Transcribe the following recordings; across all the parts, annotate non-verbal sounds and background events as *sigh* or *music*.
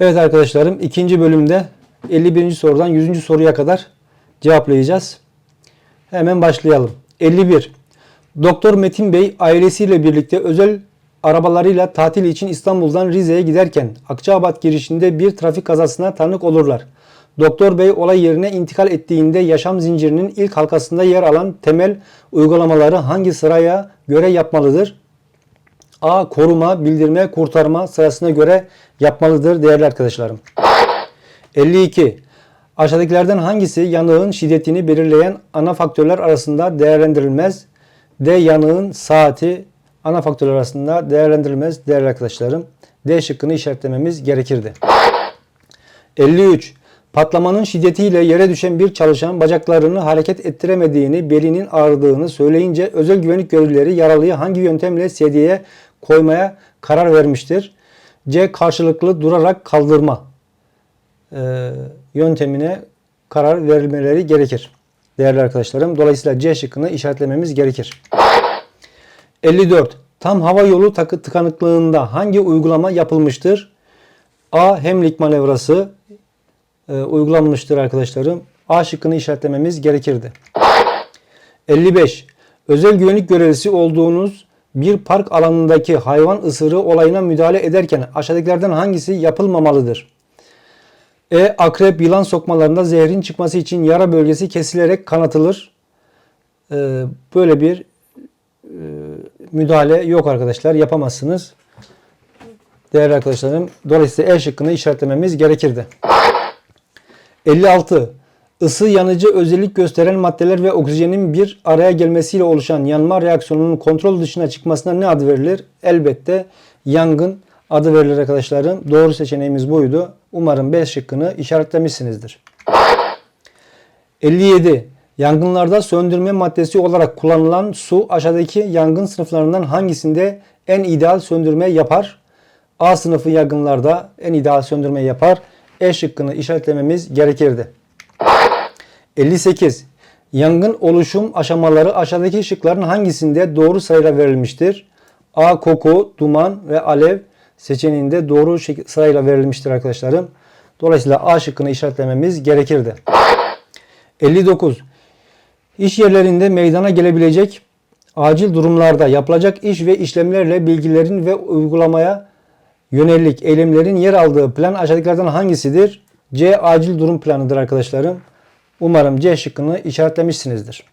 Evet arkadaşlarım ikinci bölümde 51. sorudan 100. soruya kadar cevaplayacağız. Hemen başlayalım. 51. Doktor Metin Bey ailesiyle birlikte özel arabalarıyla tatil için İstanbul'dan Rize'ye giderken Akçaabat girişinde bir trafik kazasına tanık olurlar. Doktor Bey olay yerine intikal ettiğinde yaşam zincirinin ilk halkasında yer alan temel uygulamaları hangi sıraya göre yapmalıdır? A. Koruma, bildirme, kurtarma sırasına göre yapmalıdır değerli arkadaşlarım. 52. Aşağıdakilerden hangisi yanığın şiddetini belirleyen ana faktörler arasında değerlendirilmez? D. Yanığın saati ana faktörler arasında değerlendirilmez değerli arkadaşlarım. D şıkkını işaretlememiz gerekirdi. 53. Patlamanın şiddetiyle yere düşen bir çalışan bacaklarını hareket ettiremediğini, belinin ağrıdığını söyleyince özel güvenlik görevlileri yaralıyı hangi yöntemle sedyeye koymaya karar vermiştir? C. Karşılıklı durarak kaldırma e, yöntemine karar verilmeleri gerekir. Değerli arkadaşlarım. Dolayısıyla C şıkkını işaretlememiz gerekir. 54. Tam hava yolu takı tıkanıklığında hangi uygulama yapılmıştır? A. Hemlik manevrası e, uygulanmıştır arkadaşlarım. A şıkkını işaretlememiz gerekirdi. 55. Özel güvenlik görevlisi olduğunuz bir park alanındaki hayvan ısırığı olayına müdahale ederken aşağıdakilerden hangisi yapılmamalıdır? E. Akrep yılan sokmalarında zehrin çıkması için yara bölgesi kesilerek kanatılır. E, böyle bir e, müdahale yok arkadaşlar. Yapamazsınız. Değerli arkadaşlarım. Dolayısıyla E şıkkını işaretlememiz gerekirdi. 56. Isı yanıcı özellik gösteren maddeler ve oksijenin bir araya gelmesiyle oluşan yanma reaksiyonunun kontrol dışına çıkmasına ne adı verilir? Elbette yangın adı verilir arkadaşlarım. Doğru seçeneğimiz buydu. Umarım B şıkkını işaretlemişsinizdir. 57. Yangınlarda söndürme maddesi olarak kullanılan su aşağıdaki yangın sınıflarından hangisinde en ideal söndürme yapar? A sınıfı yangınlarda en ideal söndürme yapar. E şıkkını işaretlememiz gerekirdi. 58. Yangın oluşum aşamaları aşağıdaki şıkların hangisinde doğru sırayla verilmiştir? A. Koku, duman ve alev seçeneğinde doğru sırayla verilmiştir arkadaşlarım. Dolayısıyla A şıkkını işaretlememiz gerekirdi. 59. İş yerlerinde meydana gelebilecek acil durumlarda yapılacak iş ve işlemlerle bilgilerin ve uygulamaya yönelik eylemlerin yer aldığı plan aşağıdakilerden hangisidir? C. Acil durum planıdır arkadaşlarım. Umarım C şıkkını işaretlemişsinizdir.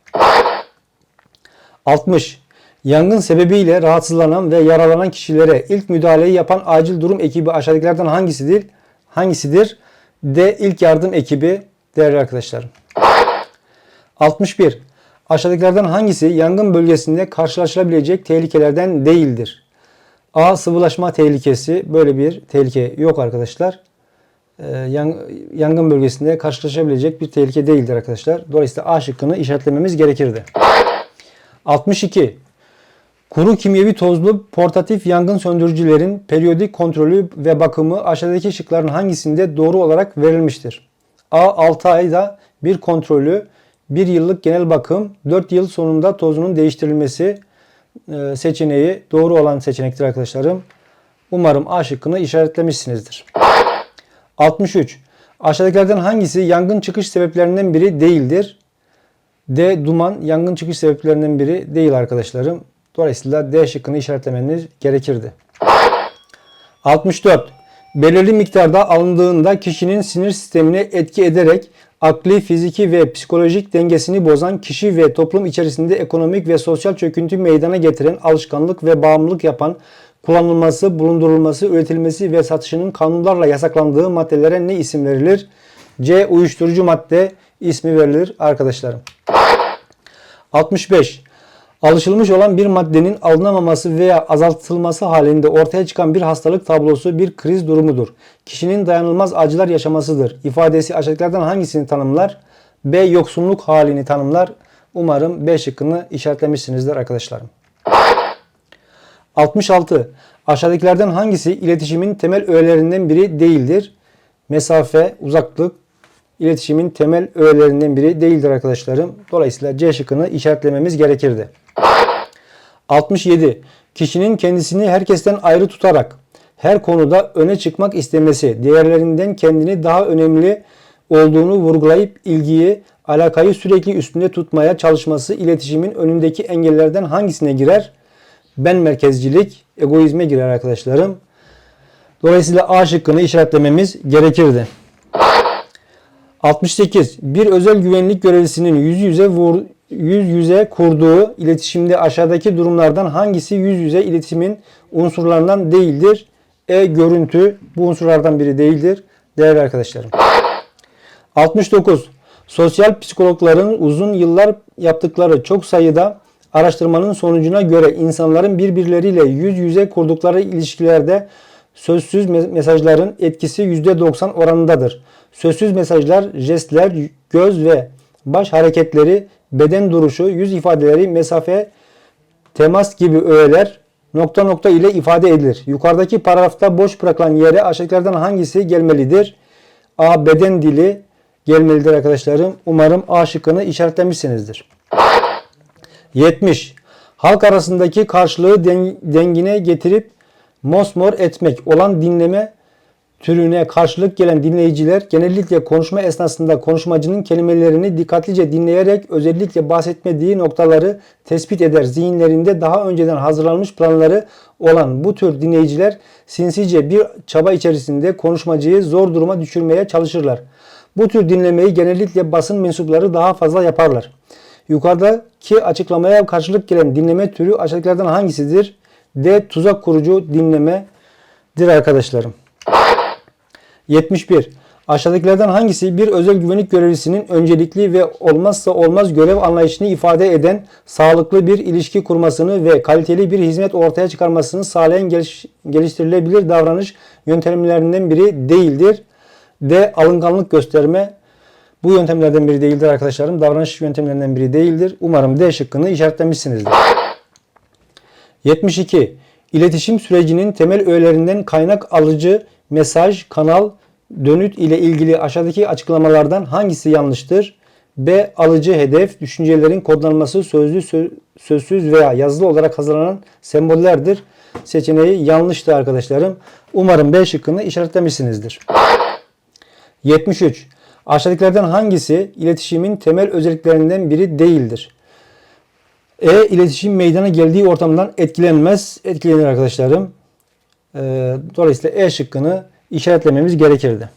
60. Yangın sebebiyle rahatsızlanan ve yaralanan kişilere ilk müdahaleyi yapan acil durum ekibi aşağıdakilerden hangisidir? Hangisidir? D. İlk yardım ekibi değerli arkadaşlarım. 61. Aşağıdakilerden hangisi yangın bölgesinde karşılaşılabilecek tehlikelerden değildir? A. Sıvılaşma tehlikesi. Böyle bir tehlike yok arkadaşlar. Ee, yangın bölgesinde karşılaşabilecek bir tehlike değildir arkadaşlar. Dolayısıyla A şıkkını işaretlememiz gerekirdi. 62. Kuru kimyevi tozlu portatif yangın söndürücülerin periyodik kontrolü ve bakımı aşağıdaki şıkların hangisinde doğru olarak verilmiştir? A. 6 ayda bir kontrolü, 1 yıllık genel bakım, 4 yıl sonunda tozunun değiştirilmesi e, seçeneği doğru olan seçenektir arkadaşlarım. Umarım A şıkkını işaretlemişsinizdir. 63. Aşağıdakilerden hangisi yangın çıkış sebeplerinden biri değildir? D. Duman yangın çıkış sebeplerinden biri değil arkadaşlarım. Dolayısıyla D şıkkını işaretlemeniz gerekirdi. 64. Belirli miktarda alındığında kişinin sinir sistemine etki ederek akli, fiziki ve psikolojik dengesini bozan kişi ve toplum içerisinde ekonomik ve sosyal çöküntü meydana getiren alışkanlık ve bağımlılık yapan kullanılması, bulundurulması, üretilmesi ve satışının kanunlarla yasaklandığı maddelere ne isim verilir? C. Uyuşturucu madde ismi verilir arkadaşlarım. 65. Alışılmış olan bir maddenin alınamaması veya azaltılması halinde ortaya çıkan bir hastalık tablosu bir kriz durumudur. Kişinin dayanılmaz acılar yaşamasıdır. İfadesi aşağıdakilerden hangisini tanımlar? B. Yoksunluk halini tanımlar. Umarım B şıkkını işaretlemişsinizdir arkadaşlarım. 66. Aşağıdakilerden hangisi iletişimin temel öğelerinden biri değildir? Mesafe, uzaklık, iletişimin temel öğelerinden biri değildir arkadaşlarım. Dolayısıyla C şıkkını işaretlememiz gerekirdi. 67. Kişinin kendisini herkesten ayrı tutarak her konuda öne çıkmak istemesi, değerlerinden kendini daha önemli olduğunu vurgulayıp ilgiyi, alakayı sürekli üstünde tutmaya çalışması iletişimin önündeki engellerden hangisine girer? Ben merkezcilik, egoizme girer arkadaşlarım. Dolayısıyla A şıkkını işaretlememiz gerekirdi. 68. Bir özel güvenlik görevlisinin yüz yüze vur, yüz yüze kurduğu iletişimde aşağıdaki durumlardan hangisi yüz yüze iletişimin unsurlarından değildir? E. Görüntü bu unsurlardan biri değildir. Değerli arkadaşlarım. 69. Sosyal psikologların uzun yıllar yaptıkları çok sayıda araştırmanın sonucuna göre insanların birbirleriyle yüz yüze kurdukları ilişkilerde sözsüz me- mesajların etkisi %90 oranındadır. Sözsüz mesajlar, jestler, göz ve baş hareketleri, beden duruşu, yüz ifadeleri, mesafe, temas gibi öğeler nokta nokta ile ifade edilir. Yukarıdaki paragrafta boş bırakılan yere aşağıdakilerden hangisi gelmelidir? A. Beden dili gelmelidir arkadaşlarım. Umarım A şıkkını işaretlemişsinizdir. 70. Halk arasındaki karşılığı den- dengine getirip mosmor etmek olan dinleme türüne karşılık gelen dinleyiciler genellikle konuşma esnasında konuşmacının kelimelerini dikkatlice dinleyerek özellikle bahsetmediği noktaları tespit eder. Zihinlerinde daha önceden hazırlanmış planları olan bu tür dinleyiciler sinsice bir çaba içerisinde konuşmacıyı zor duruma düşürmeye çalışırlar. Bu tür dinlemeyi genellikle basın mensupları daha fazla yaparlar. Yukarıdaki açıklamaya karşılık gelen dinleme türü aşağıdakilerden hangisidir? D. Tuzak kurucu dinlemedir arkadaşlarım. 71. Aşağıdakilerden hangisi bir özel güvenlik görevlisinin öncelikli ve olmazsa olmaz görev anlayışını ifade eden sağlıklı bir ilişki kurmasını ve kaliteli bir hizmet ortaya çıkarmasını sağlayan geliş- geliştirilebilir davranış yöntemlerinden biri değildir? D. Alınganlık gösterme. Bu yöntemlerden biri değildir arkadaşlarım. Davranış yöntemlerinden biri değildir. Umarım D şıkkını işaretlemişsinizdir. 72. İletişim sürecinin temel öğelerinden kaynak alıcı, mesaj, kanal, dönüt ile ilgili aşağıdaki açıklamalardan hangisi yanlıştır? B. Alıcı hedef, düşüncelerin kodlanması sözlü, sö- sözsüz veya yazılı olarak hazırlanan sembollerdir. Seçeneği yanlıştı arkadaşlarım. Umarım B şıkkını işaretlemişsinizdir. 73. Aşağıdakilerden hangisi iletişimin temel özelliklerinden biri değildir? E. iletişim meydana geldiği ortamdan etkilenmez. Etkilenir arkadaşlarım. Ee, dolayısıyla E şıkkını işaretlememiz gerekirdi.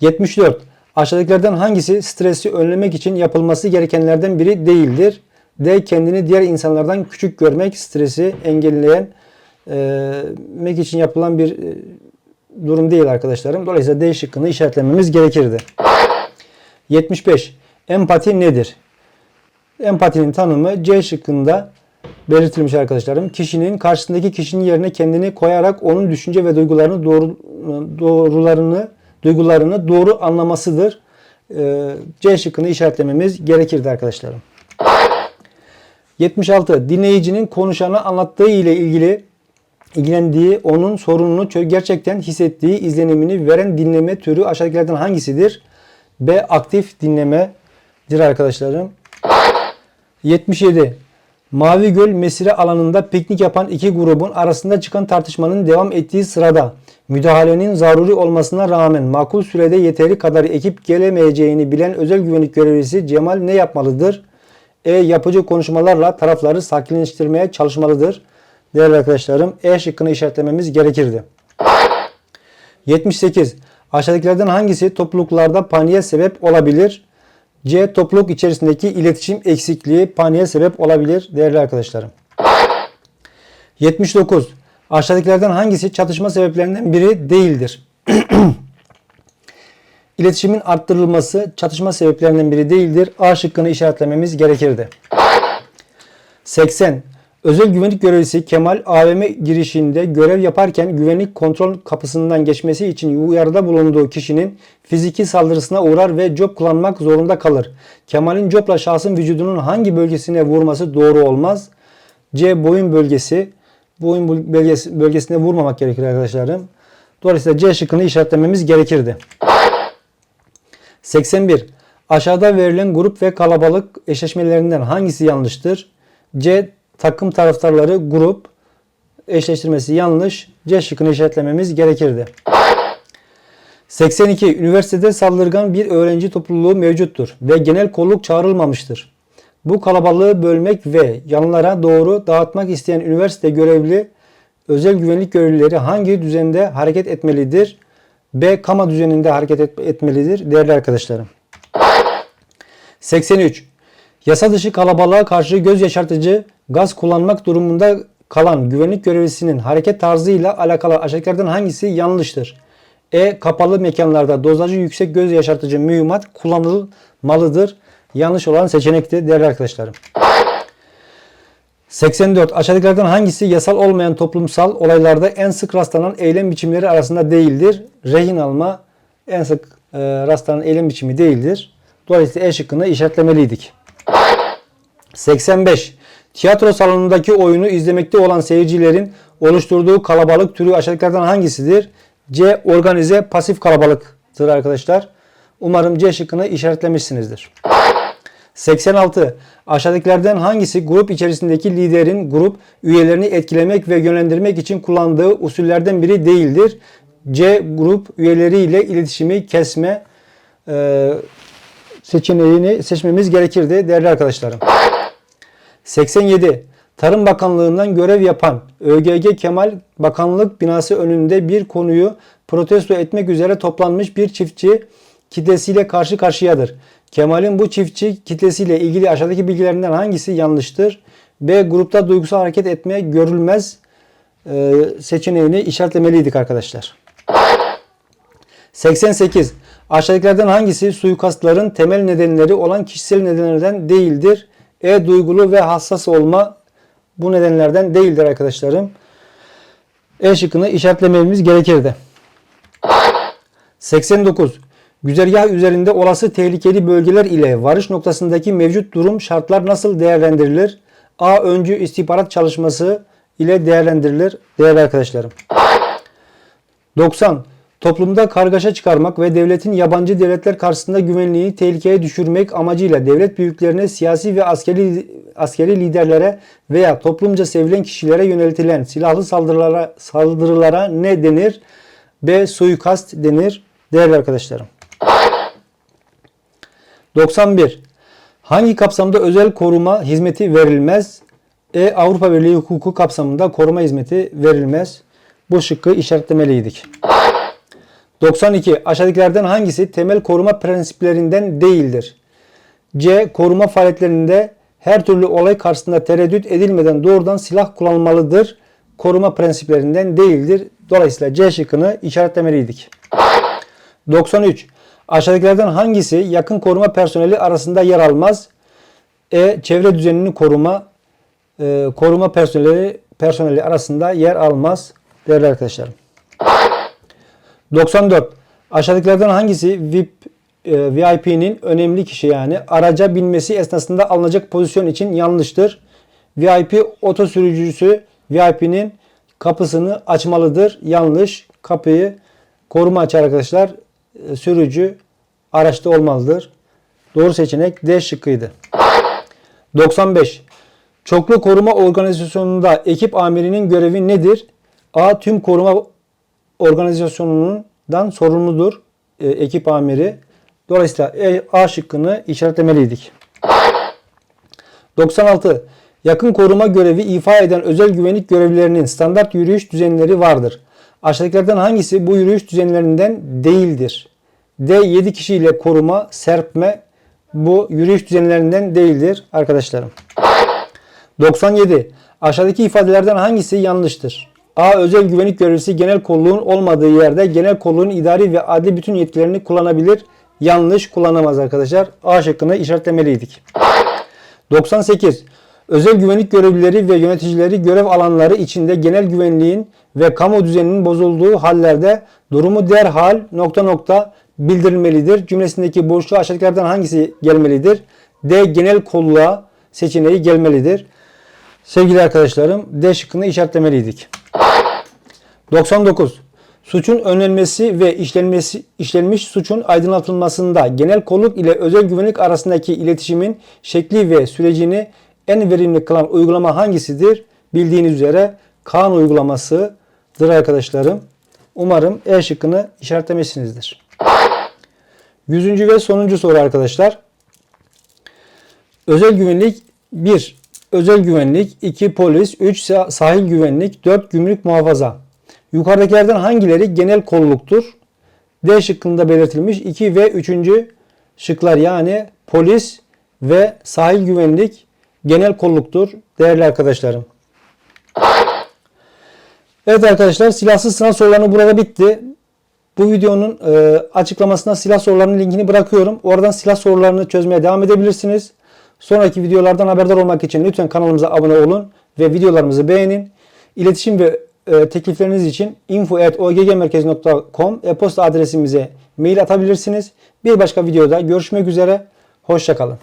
74. Aşağıdakilerden hangisi stresi önlemek için yapılması gerekenlerden biri değildir? D. Kendini diğer insanlardan küçük görmek, stresi engelleyen e, mek için yapılan bir e, durum değil arkadaşlarım. Dolayısıyla D şıkkını işaretlememiz gerekirdi. 75. Empati nedir? Empatinin tanımı C şıkkında belirtilmiş arkadaşlarım. Kişinin karşısındaki kişinin yerine kendini koyarak onun düşünce ve duygularını doğru doğrularını duygularını doğru anlamasıdır. Ee, C şıkkını işaretlememiz gerekirdi arkadaşlarım. 76. Dinleyicinin konuşana anlattığı ile ilgili ilgilendiği, onun sorununu gerçekten hissettiği izlenimini veren dinleme türü aşağıdakilerden hangisidir? B. Aktif dinlemedir arkadaşlarım. 77. Mavi Göl mesire alanında piknik yapan iki grubun arasında çıkan tartışmanın devam ettiği sırada müdahalenin zaruri olmasına rağmen makul sürede yeteri kadar ekip gelemeyeceğini bilen özel güvenlik görevlisi Cemal ne yapmalıdır? E. Yapıcı konuşmalarla tarafları sakinleştirmeye çalışmalıdır. Değerli arkadaşlarım E şıkkını işaretlememiz gerekirdi. 78. Aşağıdakilerden hangisi topluluklarda paniğe sebep olabilir? C. Topluluk içerisindeki iletişim eksikliği paniğe sebep olabilir değerli arkadaşlarım. 79. Aşağıdakilerden hangisi çatışma sebeplerinden biri değildir? *clears throat* İletişimin arttırılması çatışma sebeplerinden biri değildir. A şıkkını işaretlememiz gerekirdi. 80. Özel güvenlik görevlisi Kemal AVM girişinde görev yaparken güvenlik kontrol kapısından geçmesi için uyarıda bulunduğu kişinin fiziki saldırısına uğrar ve cop kullanmak zorunda kalır. Kemal'in copla şahsın vücudunun hangi bölgesine vurması doğru olmaz? C. Boyun bölgesi. Boyun bölgesi, bölgesine vurmamak gerekir arkadaşlarım. Dolayısıyla C şıkkını işaretlememiz gerekirdi. 81. Aşağıda verilen grup ve kalabalık eşleşmelerinden hangisi yanlıştır? C. Takım taraftarları grup eşleştirmesi yanlış. C şıkkını işaretlememiz gerekirdi. 82. Üniversitede saldırgan bir öğrenci topluluğu mevcuttur ve genel kolluk çağrılmamıştır. Bu kalabalığı bölmek ve yanlara doğru dağıtmak isteyen üniversite görevli özel güvenlik görevlileri hangi düzende hareket etmelidir? B. Kama düzeninde hareket et- etmelidir değerli arkadaşlarım. 83. Yasa dışı kalabalığa karşı göz yaşartıcı gaz kullanmak durumunda kalan güvenlik görevlisinin hareket tarzıyla alakalı aşağıdakilerden hangisi yanlıştır? E. Kapalı mekanlarda dozajı yüksek göz yaşartıcı mühimmat kullanılmalıdır. Yanlış olan seçenekti değerli arkadaşlarım. 84. Aşağıdakilerden hangisi yasal olmayan toplumsal olaylarda en sık rastlanan eylem biçimleri arasında değildir? Rehin alma en sık e, rastlanan eylem biçimi değildir. Dolayısıyla E şıkkını işaretlemeliydik. 85. Tiyatro salonundaki oyunu izlemekte olan seyircilerin oluşturduğu kalabalık türü aşağıdakilerden hangisidir? C. Organize pasif kalabalıktır arkadaşlar. Umarım C şıkkını işaretlemişsinizdir. 86. Aşağıdakilerden hangisi grup içerisindeki liderin grup üyelerini etkilemek ve yönlendirmek için kullandığı usullerden biri değildir? C. Grup üyeleriyle iletişimi kesme e, seçeneğini seçmemiz gerekirdi değerli arkadaşlarım. 87. Tarım Bakanlığı'ndan görev yapan ÖGG Kemal Bakanlık binası önünde bir konuyu protesto etmek üzere toplanmış bir çiftçi kitlesiyle karşı karşıyadır. Kemal'in bu çiftçi kitlesiyle ilgili aşağıdaki bilgilerinden hangisi yanlıştır? B. Grupta duygusal hareket etme görülmez e, seçeneğini işaretlemeliydik arkadaşlar. 88. Aşağıdakilerden hangisi suikastların temel nedenleri olan kişisel nedenlerden değildir? E. Duygulu ve hassas olma bu nedenlerden değildir arkadaşlarım. E şıkkını işaretlememiz gerekirdi. 89. Güzergah üzerinde olası tehlikeli bölgeler ile varış noktasındaki mevcut durum şartlar nasıl değerlendirilir? A. Öncü istihbarat çalışması ile değerlendirilir değerli arkadaşlarım. 90. Toplumda kargaşa çıkarmak ve devletin yabancı devletler karşısında güvenliğini tehlikeye düşürmek amacıyla devlet büyüklerine, siyasi ve askeri askeri liderlere veya toplumca sevilen kişilere yöneltilen silahlı saldırılara saldırılara ne denir? B. Suikast denir değerli arkadaşlarım. 91. Hangi kapsamda özel koruma hizmeti verilmez? E. Avrupa Birliği hukuku kapsamında koruma hizmeti verilmez. Bu şıkkı işaretlemeliydik. 92. Aşağıdakilerden hangisi temel koruma prensiplerinden değildir? C. Koruma faaliyetlerinde her türlü olay karşısında tereddüt edilmeden doğrudan silah kullanılmalıdır. Koruma prensiplerinden değildir. Dolayısıyla C şıkkını işaretlemeliydik. 93. Aşağıdakilerden hangisi yakın koruma personeli arasında yer almaz? E. Çevre düzenini koruma e, koruma personeli personeli arasında yer almaz değerli arkadaşlarım. 94. Aşağıdakilerden hangisi VIP e, VIP'nin önemli kişi yani araca binmesi esnasında alınacak pozisyon için yanlıştır. VIP oto sürücüsü VIP'nin kapısını açmalıdır. Yanlış. Kapıyı koruma açar arkadaşlar. E, Sürücü araçta olmalıdır. Doğru seçenek D şıkkıydı. 95. Çoklu koruma organizasyonunda ekip amirinin görevi nedir? A. Tüm koruma organizasyonundan sorumludur e, ekip amiri. Dolayısıyla E, A şıkkını işaretlemeliydik. 96. Yakın koruma görevi ifa eden özel güvenlik görevlilerinin standart yürüyüş düzenleri vardır. Aşağıdakilerden hangisi bu yürüyüş düzenlerinden değildir? D. 7 kişiyle koruma, serpme bu yürüyüş düzenlerinden değildir arkadaşlarım. 97. Aşağıdaki ifadelerden hangisi yanlıştır? A. Özel güvenlik görevlisi genel kolluğun olmadığı yerde genel kolluğun idari ve adli bütün yetkilerini kullanabilir. Yanlış kullanamaz arkadaşlar. A şıkkını işaretlemeliydik. 98. Özel güvenlik görevlileri ve yöneticileri görev alanları içinde genel güvenliğin ve kamu düzeninin bozulduğu hallerde durumu derhal nokta nokta bildirilmelidir. Cümlesindeki boşluğa aşağıdakilerden hangisi gelmelidir? D. Genel kolluğa seçeneği gelmelidir. Sevgili arkadaşlarım D şıkkını işaretlemeliydik. 99. Suçun önlenmesi ve işlenmesi işlenmiş suçun aydınlatılmasında genel kolluk ile özel güvenlik arasındaki iletişimin şekli ve sürecini en verimli kılan uygulama hangisidir? Bildiğiniz üzere Kaan uygulamasıdır arkadaşlarım. Umarım E şıkkını işaretlemişsinizdir. Yüzüncü ve sonuncu soru arkadaşlar. Özel güvenlik 1. Özel güvenlik 2. Polis 3. Sahil güvenlik 4. Gümrük muhafaza. Yukarıdakilerden hangileri genel kolluktur? D şıkkında belirtilmiş 2 ve 3. şıklar yani polis ve sahil güvenlik genel kolluktur değerli arkadaşlarım. Evet arkadaşlar silahsız sınav sorularını burada bitti. Bu videonun e, açıklamasına silah sorularının linkini bırakıyorum. Oradan silah sorularını çözmeye devam edebilirsiniz. Sonraki videolardan haberdar olmak için lütfen kanalımıza abone olun ve videolarımızı beğenin. İletişim ve e, teklifleriniz için info.oggmerkez.com e-posta adresimize mail atabilirsiniz. Bir başka videoda görüşmek üzere. Hoşçakalın.